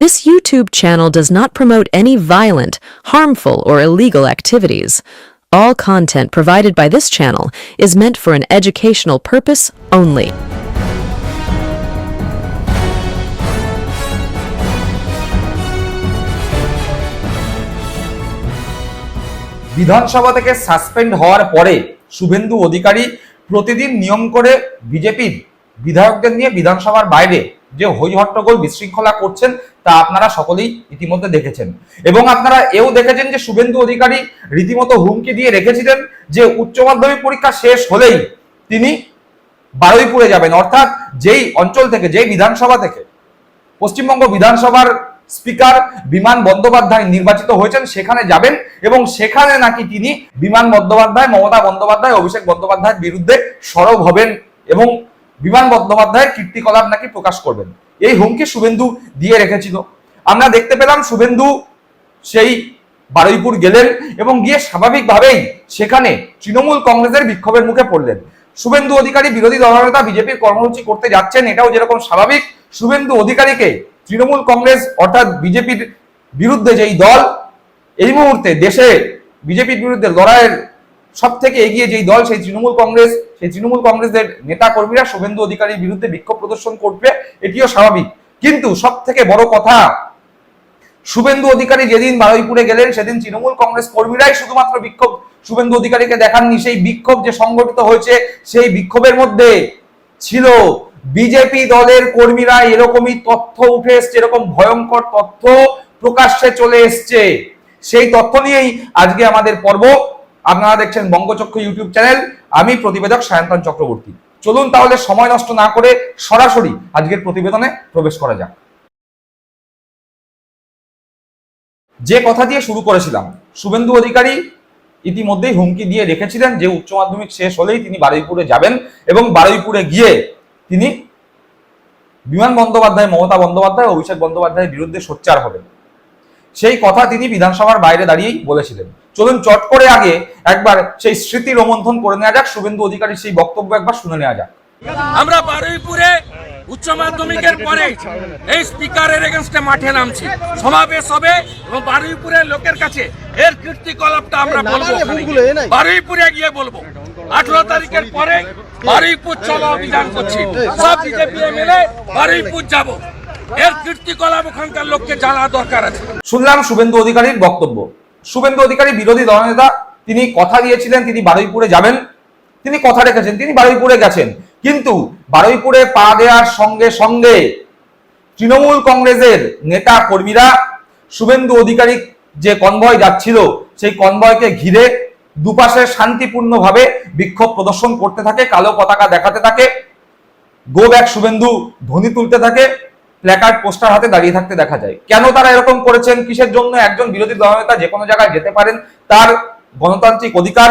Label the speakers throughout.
Speaker 1: This YouTube channel does not promote any violent, harmful, or illegal activities. All content provided by this channel is meant for an educational purpose only.
Speaker 2: বিধানসভা থেকে suspend হওয়ার পরে শুভেন্দু অধিকারী প্রতিদিন নিয়ম করে বিজেপির বিধায়কদের নিয়ে বিধানসভার বাইরে যে হই হট্টগোল বিশৃঙ্খলা করছেন, তা আপনারা সকলেই ইতিমধ্যে দেখেছেন। এবং আপনারা এও দেখেছেন যে শুভেন্দু অধিকারী রীতিমতো হুমকি দিয়ে রেখেছিলেন যে উচ্চ মাধ্যমিক পরীক্ষা শেষ হলেই তিনি বারুইপুরে যাবেন। অর্থাৎ যেই অঞ্চল থেকে, যেই বিধানসভা থেকে, পশ্চিমবঙ্গ বিধানসভার স্পিকার বিমান বন্দ্যোপাধ্যায় নির্বাচিত হয়েছেন, সেখানে যাবেন এবং সেখানে নাকি তিনি বিমান বন্দ্যোপাধ্যায়, মমতা বন্দ্যোপাধ্যায়, অভিষেক বন্দ্যোপাধ্যায়ের বিরুদ্ধে সরব হবেন এবং বিমান বন্দ্যোপাধ্যায়ের কীর্তিকলাপ নাকি প্রকাশ করবেন? এই হুমকি শুভেন্দু দিয়ে রেখেছিল। আমরা দেখতে পেলাম শুভেন্দু সেই বারুইপুর গেলেন এবং গিয়ে স্বাভাবিকভাবেই সেখানে তৃণমূল কংগ্রেসের বিক্ষোভের মুখে পড়লেন। শুভেন্দু অধিকারী, বিরোধী দলনেতা বিজেপির কর্মসূচি করতে যাচ্ছেন, এটাও যেরকম স্বাভাবিক, শুভেন্দু অধিকারীকে তৃণমূল কংগ্রেস অর্থাৎ বিজেপির বিরুদ্ধে যেই দল, এই মুহূর্তে দেশে বিজেপির বিরুদ্ধে লড়াইয়ের সব থেকে এগিয়ে যেই দল, সেই তৃণমূল কংগ্রেস, সেই তৃণমূল কংগ্রেসের নেতা কর্মীরা শুভেন্দু অধিকারীর বিরুদ্ধে বিক্ষোভ প্রদর্শন করবে, এটিও স্বাভাবিক। কিন্তু সব থেকে বড় কথা, শুভেন্দু অধিকারী যেদিন বারুইপুরে গেলেন, সেদিন তৃণমূল কংগ্রেস কর্মীরাই শুধুমাত্র বিক্ষোভ, শুভেন্দু অধিকারীকে দেখাননি। সেই বিক্ষোভ যে সংগঠিত হয়েছে, সেই বিক্ষোভের মধ্যে ছিল বিজেপি দলের কর্মীরা এরকমই তথ্য উঠে এসছে, এরকম ভয়ঙ্কর তথ্য প্রকাশ্যে চলে এসছে। সেই তথ্য নিয়েই আজকে আমাদের পর্ব। আপনারা দেখছেন বঙ্গচক্র ইউটিউব চ্যানেল। আমি প্রতিবেদক সায়ন্তন চক্রবর্তী। চলুন তাহলে সময় নষ্ট না করে সরাসরি আজকের প্রতিবেদনে প্রবেশ করা যাক। যে কথা দিয়ে শুরু করেছিলাম, শুভেন্দু অধিকারী ইতিমধ্যেই হুমকি দিয়ে রেখেছিলেন যে উচ্চ মাধ্যমিক শেষ হলেই তিনি বারুইপুরে যাবেন এবং বারুইপুরে গিয়ে তিনি বিমান বন্দ্যোপাধ্যায়, মমতা বন্দ্যোপাধ্যায় অভিষেক বন্দ্যোপাধ্যায়ের বিরুদ্ধে সোচ্চার হবেন। সেই কথা তিনি বিধানসভার বাইরে দাঁড়িয়েই বলেছিলেন। চলুন চট করে আগে একবার সেই স্মৃতি রোমন্থন করে নেওয়া যাক শুভেন্দু অধিকারীর সেই বক্তব্য একবার শুনে নেওয়া যাক।
Speaker 3: আমরা বারুইপুরে উচ্চ মাধ্যমিকের পরে এই স্পিকারের এগেনস্টে মাঠে নামছি। সমাবেশ হবে এবং বারুইপুরের লোকের কাছে এর কীর্তিকলাপটা আমরা বলব বারুইপুরে গিয়ে বলব। আঠারো তারিখের পরে বারুইপুর চলো অভিযান করছি। সব বিজেপি মিলে বারুইপুর যাব। এর কীর্তিকলাপ ওখানকার লোককে জানা দরকার আছে।
Speaker 2: শুনলাম শুভেন্দু অধিকারীর বক্তব্য। শুভেন্দু অধিকারী, বিরোধী দলনেতা তিনি কথা দিয়েছিলেন, তিনি বারুইপুরে যাবেন। তিনি কথা রেখেছেন, তিনি বারুইপুরে গেছেন। কিন্তু বারুইপুরে পা দেওয়ার সঙ্গে সঙ্গে তৃণমূল কংগ্রেসের নেতা কর্মীরা শুভেন্দু অধিকারী যে কনভয় যাচ্ছিল, সেই কনভয়কে ঘিরে দুপাশে শান্তিপূর্ণভাবে বিক্ষোভ প্রদর্শন করতে থাকে, কালো পতাকা দেখাতে থাকে গো ব্যাক শুভেন্দু, ধ্বনি তুলতে থাকে। প্ল্যাকার্ড পোস্টার হাতে দাঁড়িয়ে থাকতে দেখা যায়। কেন তারা এরকম করেছেন? কিসের জন্য একজন বিরোধী দলনেতা যে কোনো জায়গায় যেতে পারেন, তার গণতান্ত্রিক অধিকার,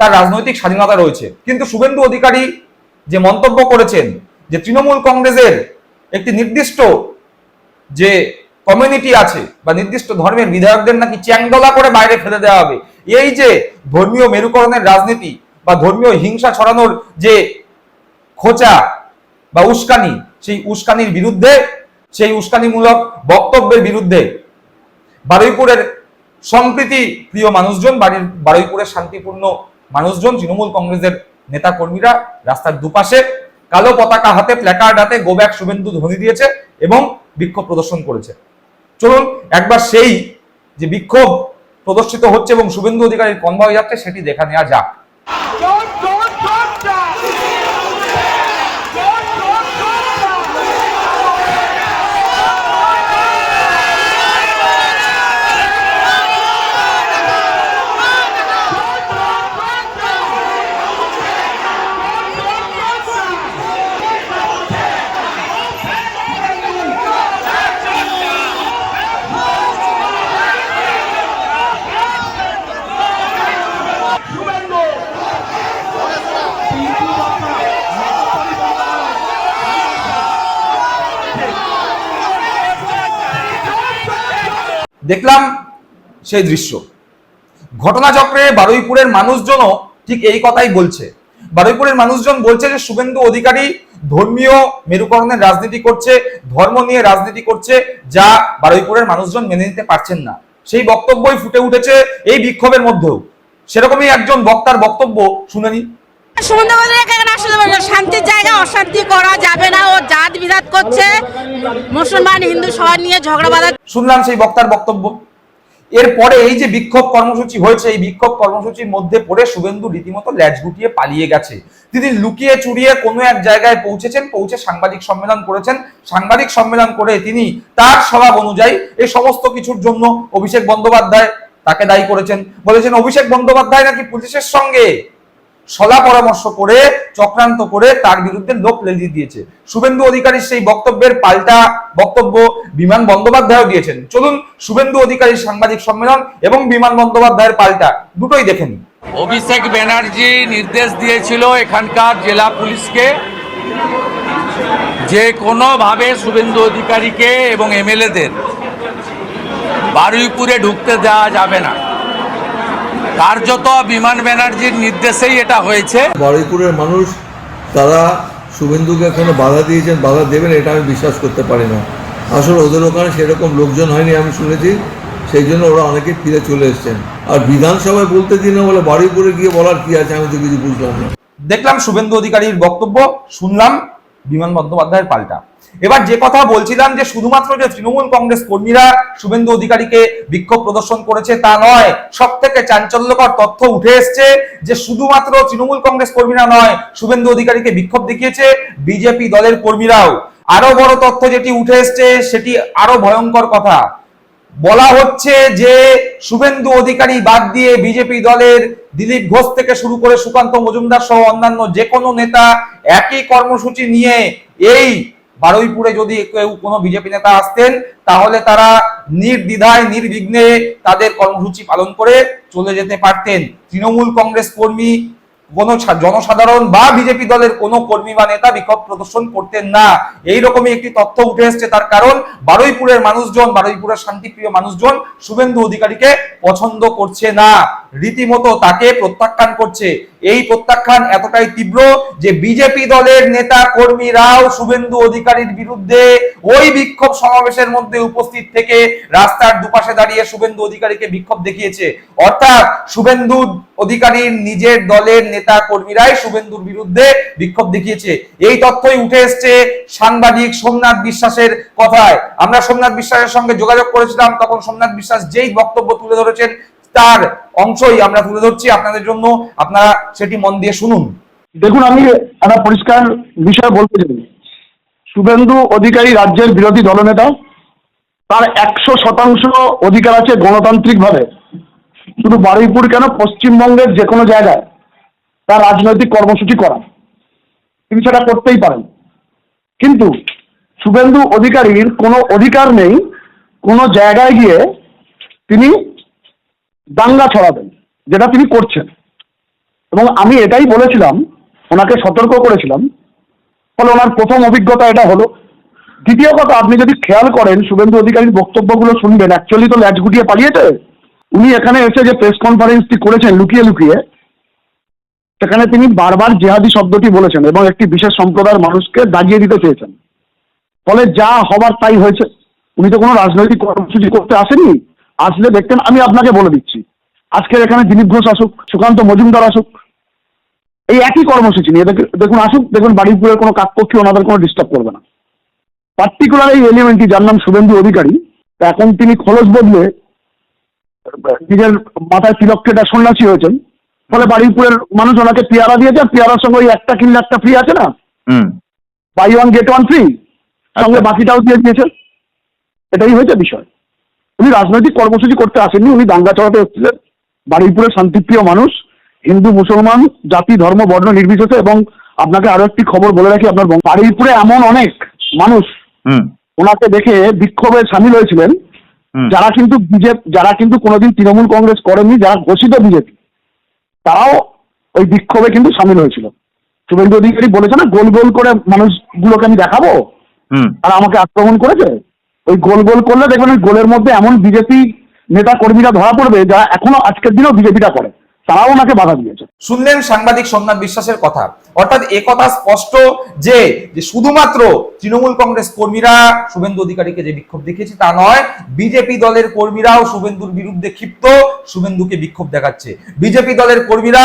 Speaker 2: তার রাজনৈতিক স্বাধীনতা রয়েছে। কিন্তু শুভেন্দু অধিকারী যে মন্তব্য করেছেন, যে তৃণমূল কংগ্রেসের একটি নির্দিষ্ট যে কমিউনিটি আছে বা নির্দিষ্ট ধর্মের বিধায়কদের নাকি চ্যাংদলা করে বাইরে ফেলে দেওয়া হবে। এই যে ধর্মীয় মেরুকরণের রাজনীতি বা ধর্মীয় হিংসা ছড়ানোর যে খোঁচা বা উস্কানি, সেই উস্কানির বিরুদ্ধে, সেই উস্কানিমূলক বক্তব্যের বিরুদ্ধে বারুইপুরের সম্প্রীতি প্রিয় মানুষজন, বাড়ির, বারুইপুরের শান্তিপূর্ণ মানুষজন, তৃণমূল কংগ্রেসের নেতা কর্মীরা রাস্তার দুপাশে কালো পতাকা হাতে প্ল্যাকার্ড হাতে গোব্যাক শুভেন্দু ধ্বনি দিয়েছে এবং বিক্ষোভ প্রদর্শন করেছে। চলুন একবার সেই যে বিক্ষোভ প্রদর্শিত হচ্ছে এবং শুভেন্দু অধিকারীর কনভয় যাচ্ছে সেটি দেখা নেওয়া যাক। দেখলাম সেই দৃশ্য। ঘটনাচক্রে বারুইপুরের মানুষজনও ঠিক এই কথাই বলছে। বারুইপুরের মানুষজন বলছে যে, শুভেন্দু অধিকারী ধর্মীয় মেরুকরণের রাজনীতি করছে, ধর্ম নিয়ে রাজনীতি করছে, যা বারুইপুরের মানুষজন মেনে নিতে পারছেন না। সেই বক্তব্যই ফুটে উঠেছে এই বিক্ষোভের মধ্যেও। সেরকমই একজন বক্তার বক্তব্য শুনে
Speaker 4: শান্তির জায়গায় অশান্তি করা যাবে না, ও জাত করছে। মুসলমান, হিন্দু সবার নিয়ে ঝগড়া
Speaker 2: শুনলাম সেই বক্তার বক্তব্য। এরপরে এই যে বিক্ষোভ কর্মসূচি হয়েছে, এই বিক্ষোভ কর্মসূচির মধ্যে পড়ে শুভেন্দু রীতিমতো ল্যাজ গুটিয়ে পালিয়ে গেছে। তিনি লুকিয়ে চুরিয়ে কোনো এক জায়গায় পৌঁছেছেন, পৌঁছে সাংবাদিক সম্মেলন করেছেন। সাংবাদিক সম্মেলন করে তিনি তার স্বভাব অনুযায়ী এই সমস্ত কিছুর জন্য অভিষেক বন্দ্যোপাধ্যায় তাকে দায়ী করেছেন। বলেছেন, অভিষেক বন্দ্যোপাধ্যায় নাকি পুলিশের সঙ্গে? সলা পরামর্শ করে, চক্রান্ত করে তার বিরুদ্ধে লোক লেলিয়ে দিয়েছে। শুভেন্দু অধিকারীর সেই বক্তব্যের পাল্টা বক্তব্য বিমান বন্দ্যোপাধ্যায়ও দিয়েছেন। চলুন শুভেন্দু অধিকারীর সাংবাদিক সম্মেলন এবং বিমান বন্দ্যোপাধ্যায়ের পাল্টা দুটোই দেখে নিন
Speaker 3: অভিষেক ব্যানার্জি নির্দেশ দিয়েছিল এখানকার জেলা পুলিশকে যে কোনোভাবে শুভেন্দু অধিকারীকে এবং এমএলএদের বারুইপুরে ঢুকতে দেওয়া যাবে না। কার্যত বিমান ব্যানার্জির নির্দেশেই এটা হয়েছে।
Speaker 5: বারুইপুরের মানুষ তারা শুভেন্দুকে এখানে বাধা দিয়েছেন বাধা দেবেন এটা আমি বিশ্বাস করতে পারি না। আসলে ওদের ওখানে সেরকম লোকজন হয়নি আমি শুনেছি। সেই জন্য ওরা অনেকে ফিরে চলে এসছেন। আর বিধানসভায় বলতে দিন না বলে বারুইপুরে গিয়ে বলার কি আছে আমি তো কিছু বুঝলাম না।
Speaker 2: দেখলাম শুভেন্দু অধিকারীর বক্তব্য শুনলাম বিমান বন্দ্যোপাধ্যায়ের পাল্টা। এবার যে কথা বলছিলাম যে শুধুমাত্র যে তৃণমূল কংগ্রেস কর্মীরা শুভেন্দু অধিকারীকে বিক্ষোভ প্রদর্শন করেছে তা নয় সব থেকে চাঞ্চল্যকর তথ্য উঠে এসছে যে শুধুমাত্র তৃণমূল কংগ্রেস কর্মীরা নয়, শুভেন্দু অধিকারীকে বিক্ষোভ দেখিয়েছে বিজেপি দলের কর্মীরাও। আরও বড় তথ্য যেটি উঠে এসছে, সেটি আরও ভয়ঙ্কর কথা। বলা হচ্ছে যে শুভেন্দু অধিকারী বাদ দিয়ে বিজেপি দলের দিলীপ ঘোষ থেকে শুরু করে সুকান্ত মজুমদার সহ অন্যান্য যে কোনো নেতা একই কর্মসূচি নিয়ে এই বারুইপুরে যদি কেউ কোনো বিজেপি নেতা আসতেন, তাহলে তারা নির্দ্বিধায়, নির্বিঘ্নে তাদের কর্মসূচি পালন করে চলে যেতে পারতেন। তৃণমূল কংগ্রেস কর্মী, কোনো জনসাধারণ বা বিজেপি দলের কোনো কর্মী বা নেতা বিক্ষোভ প্রদর্শন করতেন না। এই রকমই একটি তথ্য উঠে এসছে, তার কারণ বারুইপুরের মানুষজন, বারুইপুরের শান্তিপ্রিয় মানুষজন শুভেন্দু অধিকারীকে পছন্দ করছে না। রীতিমতো তাকে প্রত্যাখ্যান করছে। এই প্রত্যাখ্যান এতটাই তীব্র যে বিজেপি দলের নেতা কর্মীরাও শুভেন্দু অধিকারীর বিরুদ্ধে ওই বিক্ষোভ সমাবেশের মধ্যে উপস্থিত থেকে রাস্তার দুপাশে দাঁড়িয়ে শুভেন্দু অধিকারীকে বিক্ষোভ দেখিয়েছে। অর্থাৎ শুভেন্দু অধিকারীর নিজের দলের নেতা কর্মীরাই শুভেন্দুর বিরুদ্ধে বিক্ষোভ দেখিয়েছে। এই তথ্যই উঠে এসছে সাংবাদিক সোমনাথ বিশ্বাসের কথায়। আমরা সোমনাথ বিশ্বাসের সঙ্গে যোগাযোগ করেছিলাম, তখন সোমনাথ বিশ্বাস যেই বক্তব্য তুলে ধরেছেন তার অংশই আমরা তুলে ধরছি আপনাদের জন্য। আপনারা সেটি মন দিয়ে শুনুন।
Speaker 6: দেখুন, আমি একটা পরিষ্কার বিষয় বলতে চাই। শুভেন্দু অধিকারী রাজ্যের বিরোধী দলনেতা, তার একশো শতাংশ অধিকার আছে গণতান্ত্রিকভাবে। শুধু বারুইপুর কেন? পশ্চিমবঙ্গের যে কোনো জায়গায় তার রাজনৈতিক কর্মসূচি করা। তিনি সেটা করতেই পারেন। কিন্তু শুভেন্দু অধিকারীর কোনো অধিকার নেই। কোনো জায়গায় গিয়ে তিনি দাঙ্গা ছড়াবেন, যেটা তিনি করছেন। এবং আমি এটাই বলেছিলাম, ওনাকে সতর্ক করেছিলাম, ফলে ওনার প্রথম অভিজ্ঞতা এটা হলো। দ্বিতীয় কথা, আপনি যদি খেয়াল করেন, শুভেন্দু অধিকারীর বক্তব্যগুলো শুনবেন। অ্যাকচুয়ালি তো ল্যাচ গুটিয়ে পালিয়েছে। উনি এখানে এসে যে প্রেস কনফারেন্সটি করেছেন, লুকিয়ে লুকিয়ে, সেখানে তিনি বারবার জেহাদি শব্দটি বলেছেন এবং একটি বিশেষ সম্প্রদায়ের মানুষকে দাগিয়ে দিতে চেয়েছেন। ফলে যা হবার তাই হয়েছে। উনি তো কোনো রাজনৈতিক কর্মসূচি করতে আসেননি। আসলে দেখতেন, আমি আপনাকে বলে দিচ্ছি। আজকের এখানে দিলীপ ঘোষ আসুক সুকান্ত মজুমদার আসুক এই একই কর্মসূচি নিয়ে দেখ- দেখুন আসুক দেখুন বাড়িপুরের কোনো কাকপক্ষী ওনাদের কোনো ডিস্টার্ব করবে না। পার্টিকুলার এই এলিমেন্টটি যার নাম শুভেন্দু অধিকারী তা এখন তিনি খোলস বদলে নিজের মাথায় তিলক কেটা সন্ন্যাসী হয়েছেন ফলে বাড়িপুরের মানুষ ওনাকে পেয়ারা দিয়েছে আর পেয়ারার সঙ্গে ওই একটা কিনলে একটা ফ্রি আছে না? Buy one get one free সঙ্গে বাকিটাও দিয়ে দিয়েছে। এটাই হয়েছে বিষয়। উনি রাজনৈতিক কর্মসূচি করতে আসেননি উনি দাঙ্গা চড়াতে এসেছিলেন। বারুইপুরের শান্তিপ্রিয় মানুষ হিন্দু মুসলমান জাতি ধর্ম বর্ণ নির্বিশেষে এবং আপনাকে আরও একটি খবর বলে রাখি আপনার বারুইপুরে এমন অনেক মানুষ ওনাকে দেখে বিক্ষোভে সামিল হয়েছিলেন যারা কিন্তু বিজেপি যারা কিন্তু কোনোদিন তৃণমূল কংগ্রেস করেননি যারা ঘোষিত বিজেপি তারাও ওই বিক্ষোভে কিন্তু সামিল হয়েছিল। শুভেন্দু অধিকারী বলেছে না গোল গোল করে মানুষগুলোকে আমি দেখাবো? আর আমাকে আক্রমণ করেছে? ওই গোল গোল করলে দেখবেন ওই গোলের মধ্যে এমন বিজেপি নেতা কর্মীরা ধরা পড়বে যারা এখনও আজকের দিনেও বিজেপিটা করে, তারাও ওনাকে বাধা দিয়েছে।
Speaker 2: শুনলেন সাংবাদিক সোমনাথ বিশ্বাসের কথা। অর্থাৎ এ কথা স্পষ্ট যে যে শুধুমাত্র তৃণমূল কংগ্রেস কর্মীরা শুভেন্দু অধিকারীকে যে বিক্ষোভ দেখিয়েছে তা নয়, বিজেপি দলের কর্মীরাও শুভেন্দুর বিরুদ্ধে ক্ষিপ্ত, শুভেন্দুকে বিক্ষোভ দেখাচ্ছে। বিজেপি দলের কর্মীরা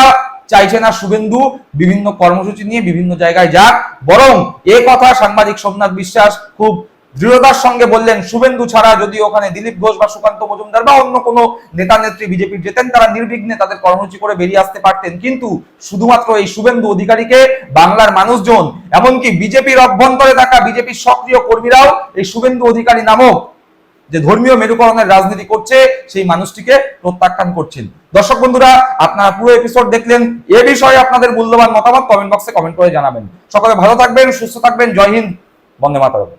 Speaker 2: চাইছে না শুভেন্দু বিভিন্ন কর্মসূচি নিয়ে বিভিন্ন জায়গায় যাক। বরং এ কথা সাংবাদিক সোমনাথ বিশ্বাস খুব দৃঢ়তার সঙ্গে বললেন, শুভেন্দু ছাড়া যদি ওখানে দিলীপ ঘোষ বা সুকান্ত মজুমদার বা অন্য কোনো নেতা নেত্রী বিজেপির যেতেন তারা নির্বিঘ্নে তাদের কর্মসূচি করে বেরিয়ে আসতে পারতেন। কিন্তু শুধুমাত্র এই শুভেন্দু অধিকারীকে বাংলার মানুষজন, এমনকি বিজেপির অভ্যন্তরে থাকা বিজেপির সক্রিয় কর্মীরাও এই শুভেন্দু অধিকারী নামক যে ধর্মীয় মেরুকরণের রাজনীতি করছে, সেই মানুষটিকে প্রত্যাখ্যান করছেন। দর্শক বন্ধুরা, আপনারা পুরো এপিসোড দেখলেন, এ বিষয়ে আপনাদের মূল্যবান মতামত কমেন্ট বক্সে কমেন্ট করে জানাবেন। সকলে ভালো থাকবেন, সুস্থ থাকবেন, জয় হিন্দ, বন্দে মাতারম।